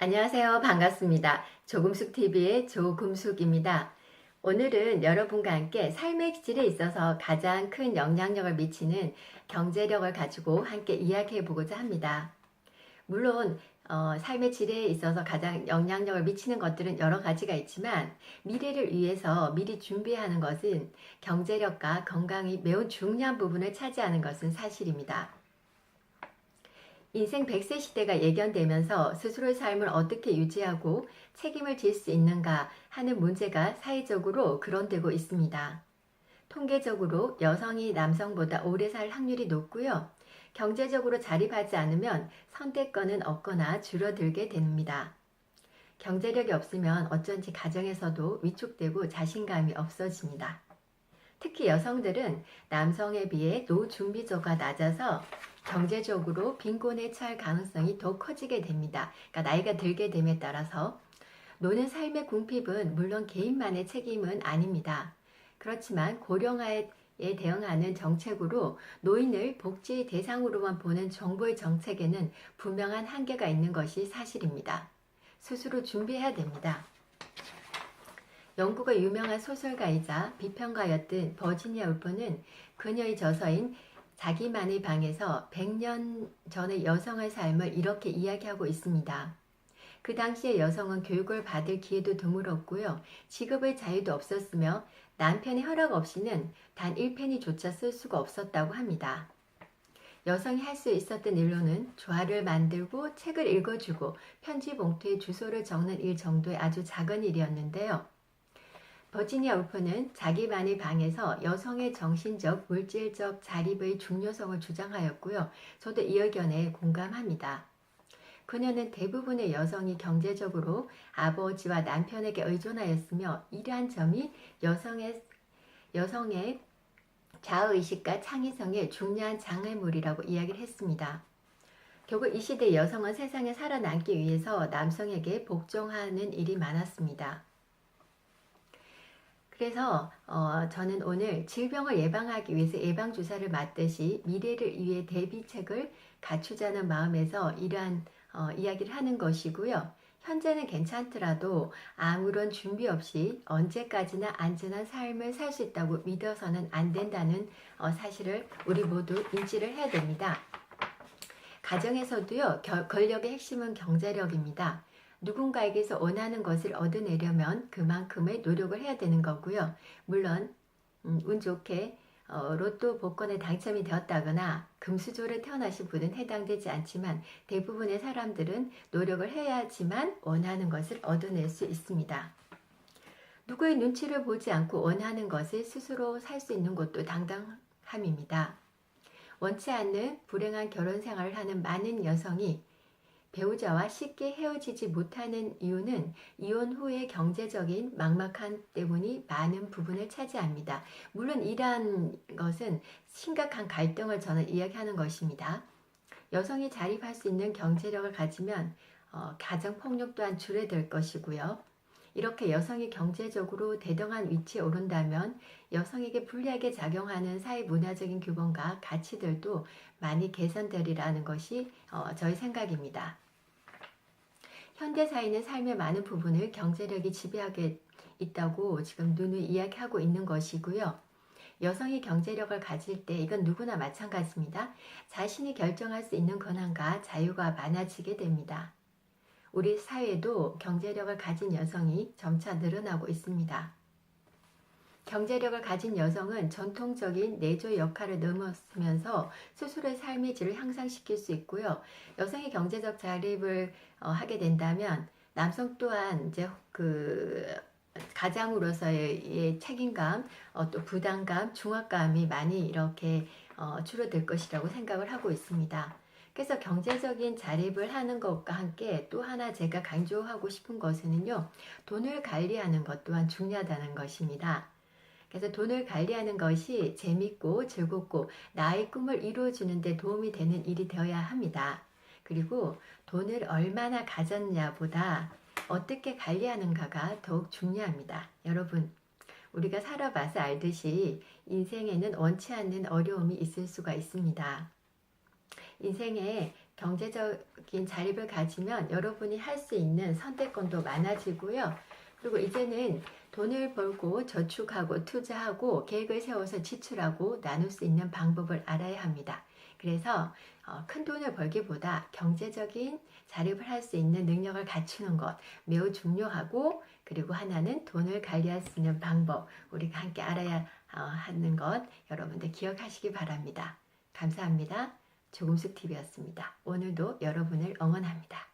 안녕하세요. 반갑습니다. 조금숙TV의 조금숙입니다. 오늘은 여러분과 함께 삶의 질에 있어서 가장 큰 영향력을 미치는 경제력을 가지고 함께 이야기해 보고자 합니다. 물론, 어, 삶의 질에 있어서 가장 영향력을 미치는 것들은 여러 가지가 있지만 미래를 위해서 미리 준비하는 것은 경제력과 건강이 매우 중요한 부분을 차지하는 것은 사실입니다. 인생 100세 시대가 예견되면서 스스로의 삶을 어떻게 유지하고 책임을 질 수 있는가 하는 문제가 사회적으로 거론되고 있습니다. 통계적으로 여성이 남성보다 오래 살 확률이 높고요. 경제적으로 자립하지 않으면 선택권은 없거나 줄어들게 됩니다. 경제력이 없으면 어쩐지 가정에서도 위축되고 자신감이 없어집니다. 특히 여성들은 남성에 비해 노준비도가 낮아서 경제적으로 빈곤에 처할 가능성이 더 커지게 됩니다. 그러니까 나이가 들게 됨에 따라서 노는 삶의 궁핍은 물론 개인만의 책임은 아닙니다. 그렇지만 고령화에 대응하는 정책으로 노인을 복지 대상으로만 보는 정부의 정책에는 분명한 한계가 있는 것이 사실입니다. 스스로 준비해야 됩니다. 영국의 유명한 소설가이자 비평가였던 버지니아 울프는 그녀의 저서인 자기만의 방에서 100년 전의 여성의 삶을 이렇게 이야기하고 있습니다. 그 당시에 여성은 교육을 받을 기회도 드물었고요. 직업의 자유도 없었으며 남편의 허락 없이는 단 1페니조차 쓸 수가 없었다고 합니다. 여성이 할 수 있었던 일로는 조화를 만들고 책을 읽어주고 편지 봉투에 주소를 적는 일 정도의 아주 작은 일이었는데요. 버지니아 울프는 자기만의 방에서 여성의 정신적, 물질적 자립의 중요성을 주장하였고요. 저도 이 의견에 공감합니다. 그녀는 대부분의 여성이 경제적으로 아버지와 남편에게 의존하였으며 이러한 점이 여성의, 여성의 자아의식과 창의성의 중요한 장애물이라고 이야기를 했습니다. 결국 이 시대 여성은 세상에 살아남기 위해서 남성에게 복종하는 일이 많았습니다. 그래서 어, 저는 오늘 질병을 예방하기 위해서 예방주사를 맞듯이 미래를 위해 대비책을 갖추자는 마음에서 이러한 어, 이야기를 하는 것이고요. 현재는 괜찮더라도 아무런 준비 없이 언제까지나 안전한 삶을 살 수 있다고 믿어서는 안 된다는 어, 사실을 우리 모두 인지를 해야 됩니다. 가정에서도요, 겨, 권력의 핵심은 경제력입니다. 누군가에게서 원하는 것을 얻어내려면 그만큼의 노력을 해야 되는 거고요. 물론 음, 운 좋게 어, 로또 복권에 당첨이 되었다거나 금수저로 태어나신 분은 해당되지 않지만 대부분의 사람들은 노력을 해야지만 원하는 것을 얻어낼 수 있습니다. 누구의 눈치를 보지 않고 원하는 것을 스스로 살 수 있는 것도 당당함입니다. 원치 않는 불행한 결혼 생활을 하는 많은 여성이 배우자와 쉽게 헤어지지 못하는 이유는 이혼 후의 경제적인 막막한 때문이 많은 부분을 차지합니다. 물론 이러한 것은 심각한 갈등을 저는 이야기하는 것입니다. 여성이 자립할 수 있는 경제력을 가지면 어, 가정 폭력 또한 줄어들 것이고요. 이렇게 여성이 경제적으로 대등한 위치에 오른다면 여성에게 불리하게 작용하는 사회 문화적인 규범과 가치들도 많이 개선되리라는 것이 어, 저희 생각입니다. 현대 사회는 삶의 많은 부분을 경제력이 지배하게 있다고 지금 누누이 이야기하고 있는 것이고요. 여성이 경제력을 가질 때 이건 누구나 마찬가지입니다. 자신이 결정할 수 있는 권한과 자유가 많아지게 됩니다. 우리 사회도 경제력을 가진 여성이 점차 늘어나고 있습니다. 경제력을 가진 여성은 전통적인 내조 역할을 넘어서면서 스스로의 삶의 질을 향상시킬 수 있고요. 여성이 경제적 자립을 어, 하게 된다면 남성 또한 이제 그 가장으로서의 책임감, 어, 또 부담감, 중압감이 많이 이렇게 어, 줄어들 것이라고 생각을 하고 있습니다. 그래서 경제적인 자립을 하는 것과 함께 또 하나 제가 강조하고 싶은 것은요, 돈을 관리하는 것 또한 중요하다는 것입니다. 그래서 돈을 관리하는 것이 재밌고 즐겁고 나의 꿈을 이루어주는데 도움이 되는 일이 되어야 합니다. 그리고 돈을 얼마나 가졌냐보다 어떻게 관리하는가가 더욱 중요합니다. 여러분, 우리가 살아봐서 알듯이 인생에는 원치 않는 어려움이 있을 수가 있습니다. 인생에 경제적인 자립을 가지면 여러분이 할 수 있는 선택권도 많아지고요. 그리고 이제는 돈을 벌고 저축하고 투자하고 계획을 세워서 지출하고 나눌 수 있는 방법을 알아야 합니다. 그래서 어, 큰 돈을 벌기보다 경제적인 자립을 할 수 있는 능력을 갖추는 것 매우 중요하고 그리고 하나는 돈을 관리할 수 있는 방법 우리가 함께 알아야 어, 하는 것 여러분들 기억하시기 바랍니다. 감사합니다. 조금숙 TV였습니다. 오늘도 여러분을 응원합니다.